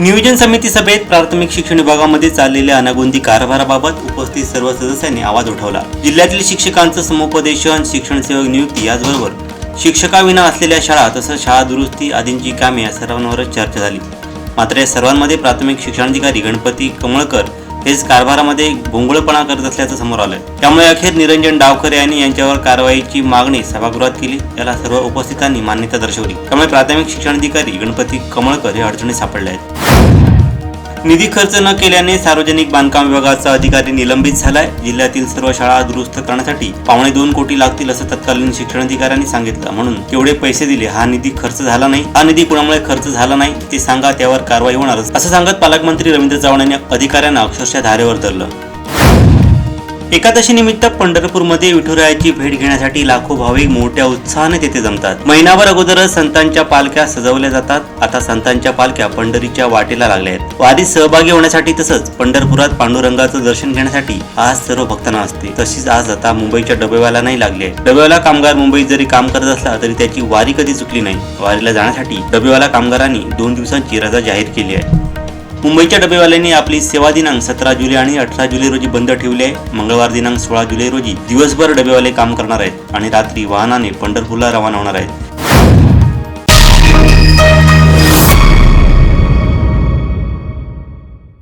नियोजन समिती सभेत प्राथमिक शिक्षण विभागामध्ये चाललेल्या अनागोंदी कारभाराबाबत उपस्थित सर्व सदस्यांनी आवाज उठवला. जिल्ह्यातील शिक्षकांचं समुपदेशन शिक्षण सेवक नियुक्ती याचबरोबर शिक्षकाविना असलेल्या शाळा तसंच शाळा दुरुस्ती आदींची कामे या सर्वांवरच चर्चा झाली. मात्र या सर्वांमध्ये प्राथमिक शिक्षणाधिकारी गणपती कमळकर हेच कारभारामध्ये भोंगळपणा करत असल्याचं समोर आलंय. त्यामुळे अखेर निरंजन डावकर यांनी यांच्यावर कारवाईची मागणी सभागृहात केली. याला सर्व उपस्थितांनी मान्यता दर्शवली. त्यामुळे प्राथमिक शिक्षणाधिकारी गणपती कमळकर हे अडचणीत सापडले आहेत. निधी खर्च न केल्याने सार्वजनिक बांधकाम विभागाचा अधिकारी निलंबित झालाय. जिल्ह्यातील सर्व शाळा दुरुस्त करण्यासाठी पावणे दोन कोटी लागतील असं तत्कालीन शिक्षणाधिकाऱ्यांनी सांगितलं. म्हणून तेवढे पैसे दिले हा निधी खर्च झाला नाही. हा निधी कुणामुळे खर्च झाला नाही ते सांगा त्यावर कारवाई होणारच. असं सांगत पालकमंत्री रवींद्र चव्हाण यांनी अधिकाऱ्यांना अक्षरशः धारेवर धरलं. एकादशी निमित्त पंढरपूरमध्ये विठुरायाची भेट घेण्यासाठी लाखो भाविक मोठ्या उत्साहाने तेथे जमतात. महिनाभर अगोदरच संतांच्या पालख्या सजवल्या जातात. आता संतांच्या पालख्या पंढरीच्या वाटेला लागल्या आहेत. वारीत सहभागी होण्यासाठी तसंच पंढरपुरात पांडुरंगाचं दर्शन घेण्यासाठी आज सर्व भक्तांना असते. तशीच आज आता मुंबईच्या डबेवाला नाही लागली आहे. डबेवाला कामगार मुंबईत जरी काम करत असला तरी त्याची वारी कधी चुकली नाही. वारीला जाण्यासाठी डबेवाला कामगारांनी दोन दिवसांची रजा जाहीर केली आहे. मुंबईच्या डबेवाल्यांनी आपली सेवा दिनांक सतरा जुलै आणि अठरा जुलै रोजी बंद ठेवली. आहे मंगळवार दिनांक सोळा जुलै रोजी दिवसभर डबेवाले काम करणार आहेत आणि रात्री वाहनाने पंढरपूरला रवाना होणार आहेत.